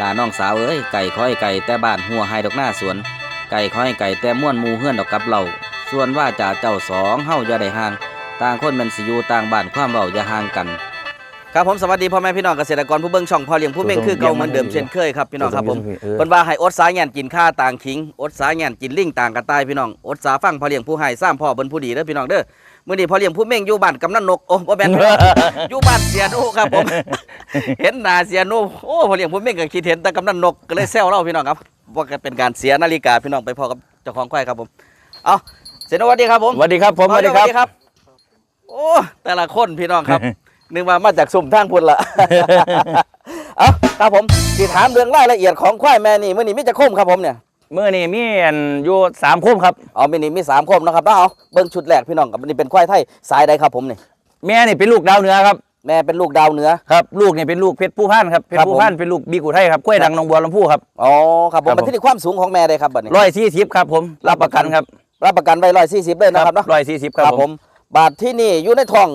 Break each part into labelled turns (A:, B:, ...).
A: ลาน้องสาวเอ้ยไก่คอยไก่แต่บ้านหัวไฮดอกหน้าสวน ไก่คอยไก่แต่ม่วนมูเฮือนดอกกับเหล่าส่วนว่าจ่าเจ้าสองเฮาอย่าได้ห่าง ต่างคนแมันสิอยู่ต่างบ้านความเบาอย่าห่างกัน ครับผมสวัสดีพ่อแม่พี่น้องเกษตรกรผู้เบิ่งช่องพ่อเลี้ยงผู้เม่งคือเก่าเหมือนเดิมเช่นเคยครับพี่น้องครับผม
B: เออ
A: เพิ่นว่าให้อดสาแง่นกินข้าต่างขิงอดสาแง่นกินลิงต่างกระต่ายพี่น้องอดสาฟังพ่อเลี้ยงผู้ให้สร้างพ่อเพิ่นผู้ดีเด้อพี่น้องเด้อมื้อนี้พ่อเลี้ยงผู้เม่งอยู่บ้านกำนันนกโอ้บ่แม่นอยู่บ้านเสียหนูครับผมเห็นหน้าเสียหนูโอ้พ่อเลี้ยงผู้เม่งก็คิดเห็นแต่กำนันนกก็เลยแซวเราพี่น้องครับว่าก็เป็นการเสียนาฬิกาพี่น้องไปพอกับเจ้าของควายครับผมเอาเสียหนูสวัสดีครับผม
B: สวัสดีครับผมสวัสดีครับ
A: ครับโอ้แต่ละคนพี่น้องครับ นึกว่ามาจากสุ่มทางพุ่นละ เอาครับผมสิถามเรื่องรายละเอียดของควายแม่นี่มื่อนี้มิจะคมครับผมเนี่ย
B: เมื่อนี้มีอันอยู่สามโคมครับ
A: เอามื่อนี้มีสามคมนะครับเอาเบิ้งชุดแรกพี่น้องกับนี่เป็นควายไทยสายใดครับผมนี่
B: แม่นี่เป็นลูกดาวเหนือครับ
A: แม่เป็นลูกดาวเหนือ
B: ครับลูกนี่เป็นลูกเพชรผู้พันครับเพช
A: ครั
B: ร
A: บ
B: ผู้
A: ผม
B: พันเป็นลูกบีกุไทยครับกล้วยดังหนองบัวลำพูครับ
A: อ๋อครับผม
B: ครับผม
A: มาที่นี่ความสูงของแม่ได้ครับบัดนี้
B: ร้อยสี่สิบครับผมรับประกันครับ
A: รับประกันไว้ร้อยสี่สิบเลยนะครับเนาะ
B: ร้อยสี่สิบครับผม
A: บาทที่นี่อยู่ในท้อง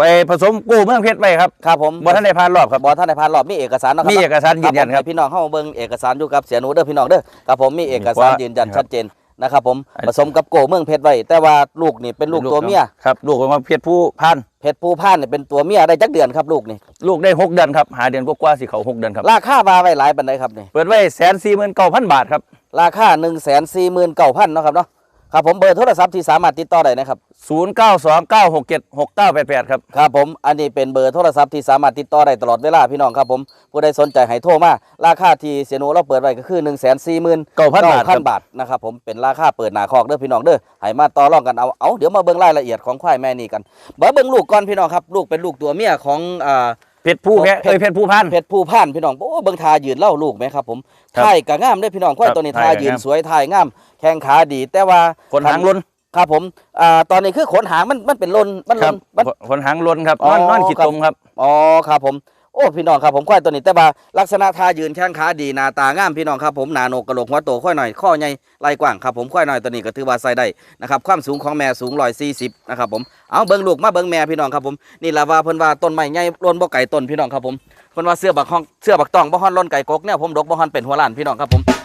B: ไปผสมกู้เมืองเพชรไปครับ
A: ครับผม
B: บ่ท่านได้ผ่านรอบครับ
A: บอท่านในพานรอบมีเอกสารเนาะครับ
B: มีเอกสารยืนยันครับ
A: ให้พี่น้องเข้ามาเบิ่งเอกสารอยู่กับเสียหนูเด้อพี่น้องเด้อครับผมมีเอกสารยืนยันชัดเจนนะครับผม
B: อัน
A: ผสมกับโกเมืองเพชรไว้ แต่ว่าลูกนี่เป็นลูกตัวเมีย
B: ครับลูกเป็นว่าเพชรผู้พัน
A: เพชรผู้พ่านเนี่ยเป็นตัวเมียได้จักเดือนครับลูกนี่
B: ลูกได้หกเดือนครับหาเดือนกว่าๆสิเขาหกเดือนครับ
A: ราคามาไว้หลายปันไดครับนี่
B: เปิดไว้แสนสี่หมื่นเก้าพันบาทครับ
A: ราคา1นึ่งแสนสี่หมื่นเก้าพันนาะครับเนาะ ครับผมเบอร์โทรศัพท์ที่สามารถติดต่อได้นะครับ
B: ศูนย์เก้าสองเก้าหกเจ็ดหกเก้าแปดแปดครับ
A: ครับผมอันนี้เป็นเบอร์โทรศัพท์ที่สามารถติดต่อได้ตลอดเวลาพี่น้องครับผมผู้ใดสนใจให้โทรมาราคาที่เสียหนูเราเปิดไว้ก็คือ1นึ่งแสนสี่หมื่น
B: เก้าพันบาทค
A: พั
B: รั
A: น
B: บ
A: บาทนะครับผมเป็นราคาเปิดหนาคอกเด้อพี่น้องเด้อให้มาต่อรองกันเอาเอาเดี๋ยวมาเบิ่งรายละเอียดของควายแม่นี่กันมาเบิ่งลูกก่อนพี่น้องครับลูกเป็นลูกตัวเมียของอ่า
B: เพชรผู้แพ้เอ้ยเพชรผู้พัน
A: เพชรผู้พ่านพี่น้องโอ้เบิ่งทายืนเล่าลูกไหมครับผม
B: ครับ
A: ถ่ายกะงามเด้อพี่น้องควาย
B: ครับ
A: ตัวนี้
B: ถ่า
A: ทาย
B: กะ
A: ยืน
B: งาม
A: สวยถ่ายงาม แข้งขาดี แต่ว่า
B: คนหางล้น
A: ครับผมอ่าตอนนี้คือขนหางมันมันเป็นลนมัน
B: ค
A: ล
B: รับ
A: นมัน
B: คนหางล้นครับ
A: อ๋
B: น
A: อ
B: อนนอนขีด
A: ครับ
B: ตมครับ
A: อ๋อครับผมโอ้พี่น้องครับผมควายตัวนี้แต่ว่าลักษณะท่ายืนแข้งขาดีหน้าตางามพี่น้องครับผมหนาโหนกกระโหลกหัวโตค่อยหน่อยข้อใหญ่ไหล่กว้างครับผมควายหน่อยตัวนี้ก็ถือว่าใส่ได้นะครับความสูงของแม่สูงร้อยสี่สิบนะครับผมเอาเบิ้งลูกมาเบิ้งแม่พี่น้องครับผมนี่ละว่าเพิ่นว่าต้นไม้ใหญ่ล้นบ่ไก่ต้นพี่น้องครับผมเพิ่นว่าเสื้อบักห้องเสื้อบักตองบ่ฮอนล้นไก่กกเนี่ยผมดกบ่ฮอนเป็นหัวล้านพี่น้องครับผม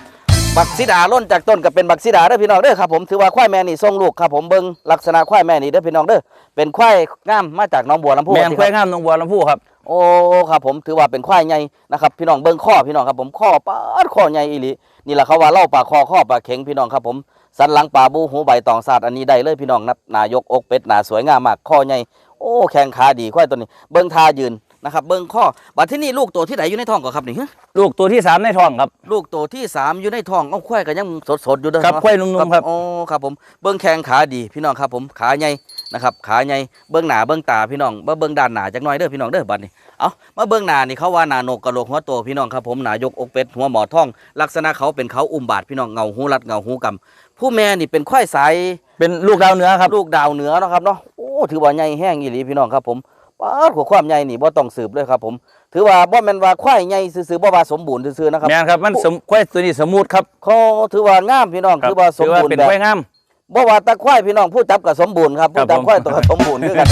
A: บักซิดาล้นจากต้นก็เป็นบักซิดาเด้อพี่น้องเด้อครับผมถือว่าควายแม่นี่ทรงลูกครับผมเบิ่งลักษณะควายแม่นี่เด้อพี่น้องเด้อเป็นควายงามมาจากหน้องบัวลำพู
B: แมน
A: ที่
B: ควายงามหนองบัวลำพูครับ
A: โอ้ครับผมถือว่าเป็นควายใหญ่นะครับพี่น้องเบิ่งข้อพี่น้องครับผมข้อปาดข้อใหญ่อีหลีนี่แหละเขาว่าเล่าปากคอข้อปากเข็งพี่น้องครับผมสันหลังปลาบูหูใบตองซาดอันนี้ได้เลยพี่น้องนับนายกอกเป็ดหนาสวยงามมากข้อใหญ่โอ้แข้งขาดีควายตัวนี้ เบิ่งท่ายืน นะครับเบิ่งข้อบัดที่นี่ลูกตัวที่ไหนอยู่ในท้องก่อนครับนี่ฮะ
B: ลูกตัวที่สามในท้องครับ
A: ลูกตัวที่สามอยู่ในท้องเอาควายก็ยังสดๆอยู่เด้อ
B: ครับ
A: เนาะ
B: ควายนุ่มๆครับ
A: โอ้ครับผมเบิ้งแข้งขาดีพี่น้องครับผมขาใหญ่นะครับขาใหญ่เบิ้งหน้าเบิ้งตาพี่น้องมาเบิ้งด้านหน้าจักหน่อยเด้อพี่น้องเด้อบัดนี้เอามาเบิ้งหน้านี่เขาว่าหน้านกกระโหลกหัวโตพี่น้องครับผมหน้ายกอกเป็ดหัวหมอทอง ลักษณะเขาเป็นเขาอุ้มบาดพี่น้องเงาหูรัดเงาหูกำผู้แม่นี่เป็นควายสาย
B: เป็นลูกดาวเหนือครับ
A: ลูกดาวเหนือเนาะครับเนาะโอ้ถือว่าใหญ่แห้งอีหลีพี่น้องครับผม ป้าดหัวความใหญ่นี่บ่ต้องสืบเลยครับผม ถือว่าบ่แม่นว่าควายใหญ่ซื่อๆบ่ว่าสมบูรณ์ซื่อๆนะครับ
B: แมนครับมันสมควายตัวนี้สมูทครับ
A: เขาถือว่างามพี่น้อง
B: ครับ
A: ถือว่าสม
B: ถือว่า
A: บูรณ์
B: เป็น
A: แบบ
B: ควายงาม
A: บ่ว่าตะควายพี่น้องผู้จับกับสมบูรณ์ครับ
B: ครั
A: ผู้
B: บ
A: จับ
B: ผม
A: ควายตัวก็สมบูรณ์คือกัน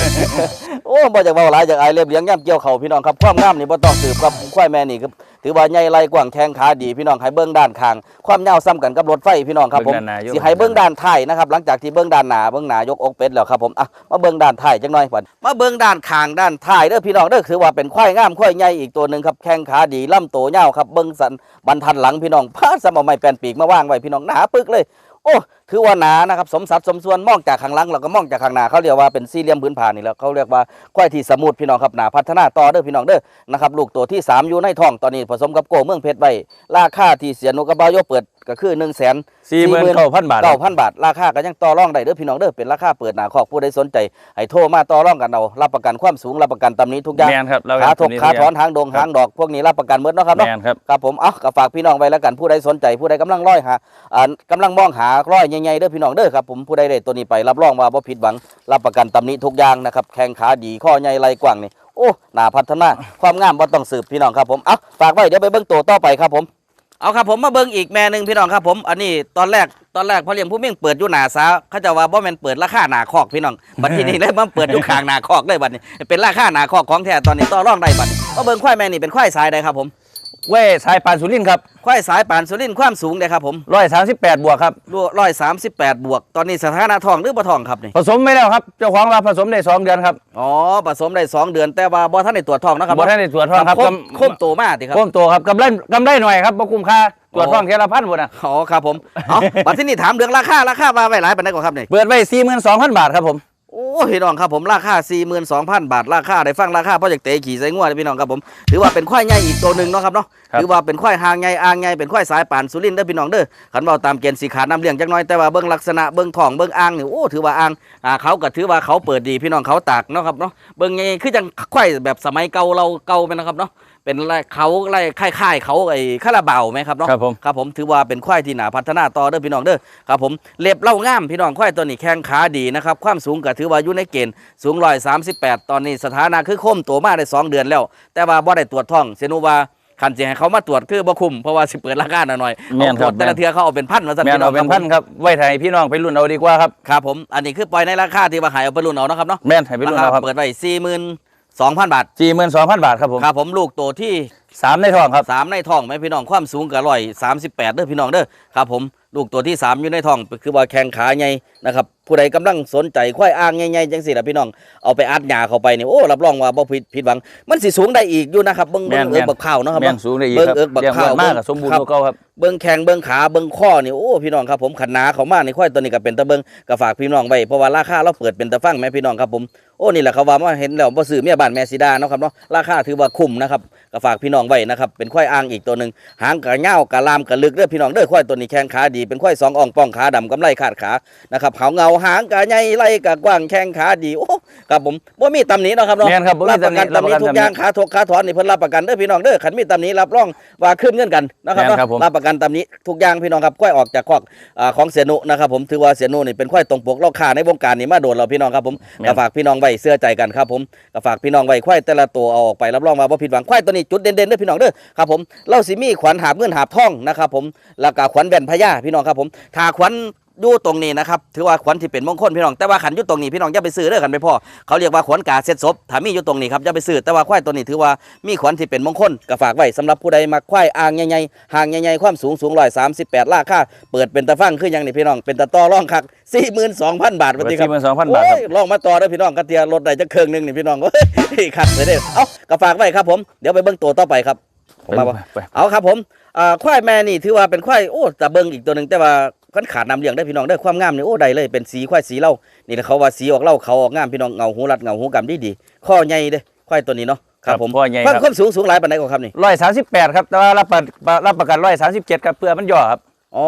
A: โอ้บ่จากเว้าหลายจากอายเรียบเลี้ยงย่ำเกี่ยวเขาพี่น้องครับความงามนี่บ่ต้องสืบครับควายแม่นี่ครับถือว่าใหญ่ไหล่กว้างแข้งขาดีพี่น้องให้เบิ่งด้านข้างความยาวซ้ำกันกับรถไฟพี่น้องครับผม
B: เบิ่งด้านหน้าอยู่
A: สิให้เบิ่งด้านท้ายนะครับหลังจากที่เบิ่งด้านหน้าเบิ่งหน้ายกอกเป็ดแล้วครับผมอะมาเบิ่งด้านท้ายจังหน่อยก่อนมาเบิ่งด้านข้างด้านท้ายเด้อพี่น้องเด้อถือว่าเป็นควายงามควายใหญ่อีกตัวหนึงครับแข้งขาดีลำโตยาวครับเบิ่งสันบรรทัดหลังพี่น้องพาดสมเอาไม้แปลนปีกมาวางไว้พี่น้องหนาปึกเลย โอ้ ถือว่าหนานะครับสมสัดสมส่วนมองจากข้างหลังเราก็มองจากข้างหน้าเขาเรียกว่าเป็นสี่เหลี่ยมพื้นผ่านนี่แหล้วเขาเรียกว่าควายที่สมูทพี่น้องครับหนาพัฒนาต่อเด้อพี่น้องเด้อนะครับลูกตัวที่สามอยู่ในท้องตอนนี้ผสมกับโกเมืองเพชรไว้ราคาที่เสียนุกระเบาโยเปิดก็คือหนึ่งแสน
B: สี่หมื่นเก้าพันบาทค
A: เก้า
B: รับ
A: พันบาท ราคาก็ยังต่อรองได้เด้อพี่น้องเด้อเป็นราคาเปิดหนาคอกผู้ใดสนใจให้โทรมาต่อรองกันเอารับประกันความสูงรับประกันตำหนี้ทุกอย่าง
B: แมนครับเรา
A: ขาถก
B: ตัวนี้
A: ขาถอน
B: เหา
A: งดงหางดอกพวกนี้รับประกันหมดเนาะครับ
B: แม
A: เนาะ
B: นครับ
A: ครับผมเอ้าก็ฝากพี่น้องไว้แล้วกันผู้ใดสนใจผู้ใดกำลังร้อยหาอ่ากำลังมองหาร้อยใหญ่ๆเด้อพี่น้องเด้อครับผมผู้ใดได้ตัวนี้ไปรับรองว่าบ่ผิดหวังรับประกันตำหนี้ทุกอย่างนะครับแข้งขาดีข้อใหญ่ไหล่กว้างนี่โอ้หน้าพัฒนาความงามบ่ต้องสืบพี่น้องครับผมเอาฝากไว้เดี๋ยวไปเบิ่งตัวต่อไปครับผมเอาครับผมมาเบิ่งอีกแม่หนึงพี่น้องครับผมอันนี้ตอนแรกตอนแรกพอเลี้ยงผู้เม่งเปิดอยู่หนาสาเขาจะว่าบ่แมนเปิดราคาหนาคอกพี่น้องบัดทีนี้เลยมันเปิดอยู่ข้างหนาคอกเลยบัดนี้เป็นราคาหนาคอกของแท้ตอนนี้ต่อรองได้บัดนี้มาเบิ่งควายแม่นี่เป็นควายสายใดครับผม
B: เว้ยสายปานสุรินทร์ครับ
A: ควายสายปานสุรินทร์ความสูงเด้ครับผม
B: ร้อยสามสิบแปดบวกครับ
A: ร้อยสามสิบแปดบวก ตอนนี้สถานะทองหรือบ่ทองครับนี่
B: ผสมไม่แล้วครับเจ้าของว่าผสมได้สองเดือนครับ
A: อ๋อผสมได้สองเดือนแต่ว่าบ่ท่านได้ตรวจทองนะครับ
B: บ่ท่านได้ตรวจท้องครับ
A: คมคมโตมากดิครับ
B: โค้มโตครับกำไรกำไรหน่อยครับบ่คุ้มค่าตรวจท้องเทละพันหมดนะ
A: อ๋อครับผมเอาบัดที่นี่ถามเรื่องราคาราคาว่าไว้หลายปานใดกว่าครับนี่
B: เปิดไว้สี่หมื่นสองพันบาทครับผม
A: โอ้พี่น้องครับผมราคา 42,000 บาท ราคาได้ฟังราคาเพราะจากเตะขี่ใส่งวดเลยพี่น้องครับผมถือว่าเป็นควายใหญ่อีกตัวหนึ่งเนาะครับเนาะถือว่าเป็นควายหางใหญ่อ่างใหญ่เป็นควายสายป่านสุรินทร์เด้อพี่น้องเด้อขันเบาตามเกณฑ์สีขาน้ำเลี้ยงจักหน้อยแต่ว่าเบิ้งลักษณะเบิ้งท้องเบิ้งอ่างนี่โอ้ถือว่าอ่างอ่าเขาก็ถือว่าเขาเปิดดีพี่น้องเขาตากเนาะครับเนาะเบิ้งไงคือจังควายแบบสมัยเก่าเราเก่าไปนะครับเนาะ เป็นไรเขาไรคล้ายๆเขาไอ้คาราบาวไหมครับเนาะ
B: ครับผม
A: ครับผมถือว่าเป็นควายที่หนาพัฒนาต่อเด้อพี่น้องเด้อครับผมเล็บเล่างามพี่น้องควายตัวนี้แข้งขาดีนะครับความสูงก็ถือว่าอยู่ในเกณฑ์สูงร้อยสามสิบแปดตอนนี้สถานะคือคมตัวมาได้สองเดือนแล้ว แต่ว่าบ่ได้ตรวจท้องเซนูว่าคันสิให้เขามาตรวจคือบ่คุ้มเพราะว่าสิเปิดราคาหน่อยๆ
B: แม่น
A: เอา
B: ค
A: ตร
B: รั
A: ว
B: บ
A: จแต่ละเทือเขาเอาเป็นพันมาสั่น
B: แม่น
A: พี่น้อ
B: เอา
A: ง
B: เป็นพันครับไว้ไทยพี่น้องไปรุ่นเอาดีกว่าครับ
A: ครับผมอันนี้คือปล่อยในราคาที่ว่าขายเอาไปรุ่นเอานะครับเนาะ
B: แม่นให้ไปรุ่นเอาครับ
A: เปิดไว้สี่หมื่น สองพันบาท
B: สี่หมื่นสองพันบาทครับผม
A: ครับผมลูกตัวที่
B: สามในท้องครับ
A: สามในท้องไหมพี่น้องความสูงกับร้อยสามสิบแปดเด้อพี่น้องเด้อครับผมลูกตัวที่สามอยู่ในท้องคือว่าแข้งขาใหญ่นะครับ ผู้ใดกำลังสนใจควายอ่างใหญ่ๆจังสิล่ะพี่น้องเอาไปอัดหญ้าเข้าไปนี่โอ้รับรองว่าบ่ผิดผิดหวัง มันสิสูงได้อีกอยู่นะครับเบิ่ง
B: แม่
A: เบิ่ง
B: น
A: เอิกบักข้าวเนาะครับ
B: แม่น
A: เนาะ
B: สูงได้อีก
A: เบิ่ง
B: ครับ
A: เอิกบัก
B: เลี้ยง
A: ข้าว
B: อ้วนมากกับสมบูรณ์
A: ครับ
B: กว่าเก่าครับ
A: เบิ่งแข้งเบิ่งขาเบิ่งข้อนี่โอ้พี่น้องครับผมขันหนาเขามาในควายตัวนี้ก็เป็นตะเบิ่งก็ฝากพี่น้องไว้เพราะว่าราคาเราเปิดเป็นตะฟังแม่พี่น้องครับผมโอ้นี่แหละเขาว่ามาเห็นแล้วบ่ซื้อเมียบ้านแม่สีดาเนาะครับเนาะราคาถือว่าคุ้มนะครับก็ฝากพี่น้องไว้นะครับเป็นควายอ่างอีกตัวหนึงหางกะเง่าวกะลามกะลึกเด้อพี่น้องเด้อควายตัวนี้แข้งขาดีเป็นควายสองอ่องป้องขาดำกำไรขาดขานะครับเขาเงาหางกะใหญ่ไหล่กะกว้างแข้งขาดีโอ้ครับผมบ่มีตำหนิเนาะครับเนาะ
B: แม่นครับบ่มี
A: รับประกัน
B: ตำหนิ
A: ตำหนิทุกอย่างขาถกขาถอนนี่เพิ่นรับประกันเด้อพี่น้องเด้อขันมีตำหนิรับรองว่าขึ้นเงินกันนะครับ
B: แม่น
A: เนาะ
B: ครับผม
A: รับประกันตำหนิทุกอย่างพี่น้องครับควายออกจากคอกอ่าของเสียนุนะครับผมถือว่าเสียนุนี่เป็นควายตรงปกราคาในวงการนี้มาโดนเราพี่น้องครับผมก็ฝากพี่น้องไว้เสื้อใจกันครับผมก็ฝากพี่น้องไว้ควายแต่ละตัวเอาออกไปรับรองว่าบ่ผิดหวังควายตัวนี้จุดเด่นๆเด้อพี่น้องเด้อครับผมเราสิมีขวัญหาบเงินหาบทองนะครับผมแล้วก็ขวัญแว่นพญาพี่น้องครับผมถ้าขวัญอ ยู่ตรงนี้นะครับถือว่าขวัญที่เป็นมงคลพี่น้องแต่ว่าขันอยู่ตรงนี้พี่น้องอย่าไปซื้อเด้อกันไปพ่อเขาเรียกว่าขวัญกาเซ็ตศพถ้ามีอยู่ตรงนี้ครับอย่าไปซื้อแต่ว่าควายตัวนี้ถือว่ามีขวัญที่เป็นมงคลก็ฝากไว้สำหรับผู้ใดมาควายอ่างใหญ่ๆห่างใหญ่ๆความสูงสูงร้อยสามสิบแปดราคาเปิดเป็นตะฟังคือหยังนี่พี่น้องเป็นตะต่อร่องคักสี่หมื่นสองพันบาทวันนี้ครับ
B: 42,000บาทครับ
A: โอ้ยลองมาต่อเด้อพี่น้องกระเทียรถได้จะเครื่องหนึงนี่พี่น้องเฮ้ยคักเลยเด้อเอ้าก็ฝากไว้ครับผมเดี๋ยวไปเบิ่งตัวต่อไปครับผมมาบ่
B: ไป
A: เอาครับผมอ่าควายแม่นี่ถือว่าเป็นควายโอ้แต่เบิ่งอีกตัวหนึ่งแต่ว่า คันขาดน้ำเลี้ยงได้อพี่น้องได้อความงามนี่โอ้ใดเลยเป็นสีควายสีเหล่านี่แหละเขาว่าสีออกเหล่าเขาออกงามพี่น้องเงาหูรัดเงาหูกำดีดีๆข้อใหญ่เด้อควายตัวนี้เนาะครับผม
B: พ่อใหญ่
A: ความ
B: ครับ
A: ความสูงสูงหลายปานใดกว่าครับนี่
B: ร้อยสามสิบแปดครับแต่ว่ารับประรับประกันร้อยสามสิบเจ็ดครับเพื่อมันย่อครับ
A: อ๋อ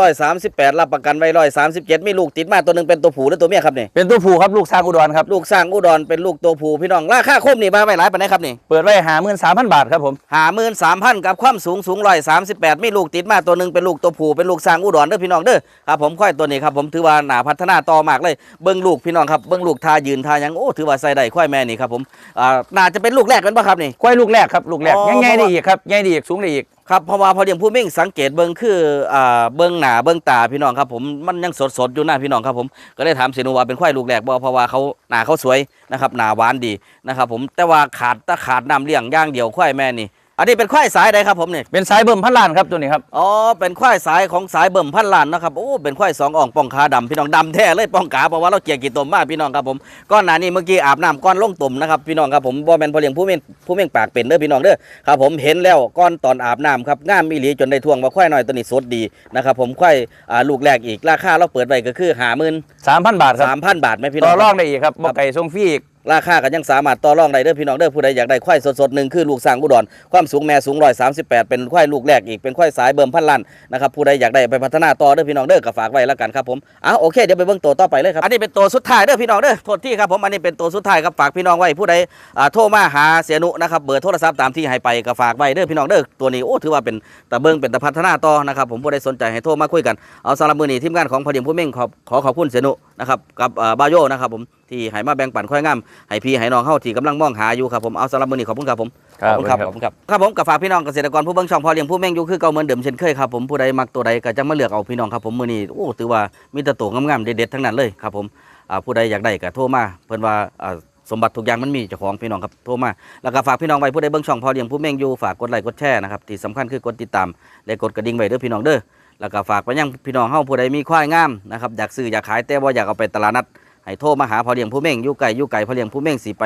A: ร้อยสามสิบแปดรับประกันไว้ร้อยสามสิบเจ็ดมีลูกติดมาตัวหนึ่งเป็นตัวผู้หรือตัวเมียครับนี่
B: เป็นตัวผู้ครับลูกสร้างอุดรครับ
A: ลูกสร้างอุดรเป็นลูกตัวผู้พี่น้องราคาคมนี่มาไว้หลายปานใดครับนี่
B: เปิดไว้หาหมื่นสามพันบาทครับผม
A: หาหมื่นสามพันกับความสูงสูงร้อยสามสิบแปดมีลูกติดมาตัวหนึ่งเป็นลูกตัวผู้เป็นลูกสร้างอุดรเด้อพี่น้องเด้อครับผมค่อยตัวนี้ครับผมถือว่าหนาพัฒนาต่อมากเลยเบิ้งลูกพี่น้องครับเบิ้งลูกทายืนทายังโอ้ถือว่าใส่ได้ค่อยแม่นี่ครับผมอ่าน่าจะเป็นลูกแรกกันปะครับนี่
B: ควายลูกแรกครับลูกแรก
A: อ๋อ
B: ยังไงได้อีกครับยังได้อีกสูงได้อีก
A: ครับเพราะว่าพอเลี้ยงผู้มิ่งสังเกตเบิ้งคืออ่าเบิ้งหนาเบิ้งตาพี่น้องครับผมมันยังสดสดอยู่หน้าพี่น้องครับผมก็เลยถามเสนุว่าเป็นควายลูกแรกบ่เพราะว่าเขาหนาเขาสวยนะครับหนาหวานดีนะครับผมแต่ว่าขาดแตะขาดน้ำเลี้ยงย่างเดียวควายแม่นี่ อันนี้เป็นควายสายใดครับผมนี่
B: เป็นสายเบิ่มพันล้านครับตัวนี้ครับ
A: อ๋อเป็นควายสายของสายเบิ่มพันล้านนะครับโอ้เป็นควายสองอ่องป้องขาดำพี่น้องดำแท้เลยป้องขาเพราะว่าเราเกลียกี่ตมมากพี่น้องครับผมก้อนหน้านี้เมื่อกี้อาบน้ำก้อนลงตุ่มนะครับพี่น้องครับผมบ่แม่นพอเลี้ยงผู้เม่นผู้เม่งปากเป็นเด้อพี่น้องเด้อครับผมเห็นแล้วก้อนตอนอาบน้ำครับงามอีหลีจนได้ทวงว่าควายน้อยตัวนี้สดดีนะครับผมควายอ่าลูกแรกอีกราคาเราเปิดไว้ก็คือหาหมื่น
B: สามพันบาทครับ
A: สามพันบาทไหมพี่น้
B: ต่
A: อ
B: องรองได้อีกครับบอกไก่ทรงฟรีอีก
A: ราคาก็ยังสามารถต่อรองได้เด้อพี่น้องเด้อผู้ใดอยากได้ควายสดๆหนึ่งคือลูกสร้างอุดรความสูงแม่สูงร้อยสามสิบแปดเป็นควายลูกแรกอีกเป็นควายสายเบิ่มพันล้นนะครับผู้ใดอยากได้ไปพัฒนาต่อเด้อพี่น้องเด้อก็ฝากไว้แล้วกันครับผมอ้าวโอเคเดี๋ยวไปเบิ่งตัวต่อไปเลยครับอันนี้เป็นตัวสุดท้ายเด้อพี่น้องเด้อโทษที่ครับผมอันนี้เป็นตัวสุดท้ายครับฝากพี่น้องไว้ผู้ใดอ่าโทรมาหาเสียนุนะครับเบอร์โทรศัพท์ตามที่ให้ไปก็ฝากไว้เด้อพี่น้องเด้อตัวนี้โอ้ถือว่าเป็นตะเบิงเป็นตะพัฒนาต่อนะครับผมผู้ใดสนใจให้โทรมาคุยกันเอาสำหรับมือนี้ทีมงานของพอดีผู้เม่งขอขอขอบคุณเสียนุนะครับกับอ่าบาโยนะครับผมที่ให้มาแบ่งปันค่อยงามให้พี่ให้น้องเข้าที่กำลังมองหาอยู่ครับผมเอาสำหรับมือนี้ขอบคุณครับผม
B: ครับ
A: ขอบคุณครับขอบคุณครับครับผมกับฝากพี่น้องเกษตรกรผู้เบิ่งช่องพอเลี้ยงผู้แม่งอยู่คือเก่าเหมือนเดิมเช่นเคยครับผมผู้ใดมักตัวใดก็จะมาเลือกเอาพี่น้องครับผมมือนี้โอ้ถือว่ามีแต่ตัวงามๆเด็ดๆทั้งนั้นเลยครับผมอ่าผู้ใดอยากได้ก็โทรมาเพิ่นว่าอ่าสมบัติทุกอย่างมันมีเจ้าของพี่น้องครับโทรมา แล้วก็ฝากพี่น้องไว้ผู้ใดเบิ่งช่องพอเลี้ยงผู้เม่งอยู่ฝากกดไลค์กดแชร์นะครับที่สำคัญคือกดติดตามและกดกระดิ่งไว้เด้อพี่น้องเด้อ แล้วก็ฝากไปยังพี่น้องเฮาผู้ใดมีควายงามนะครับอยากซื้ออยากขายแต่ว่าอยากเอาไปตลาดนัดให้โทรมาหาพอเลี้ยงผู้เม่งอยู่ไก่อยู่ไก่พอเลี้ยงผู้เม่งสิไป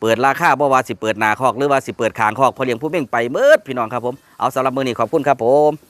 A: เปิดราคาบ่ว่าสิเปิดนาคอกหรือว่าสิเปิดคางคอกพอเลี้ยงผู้เม่งไปเมิดพี่น้องครับผมเอาสำหรับมือนี้ขอบคุณครับผม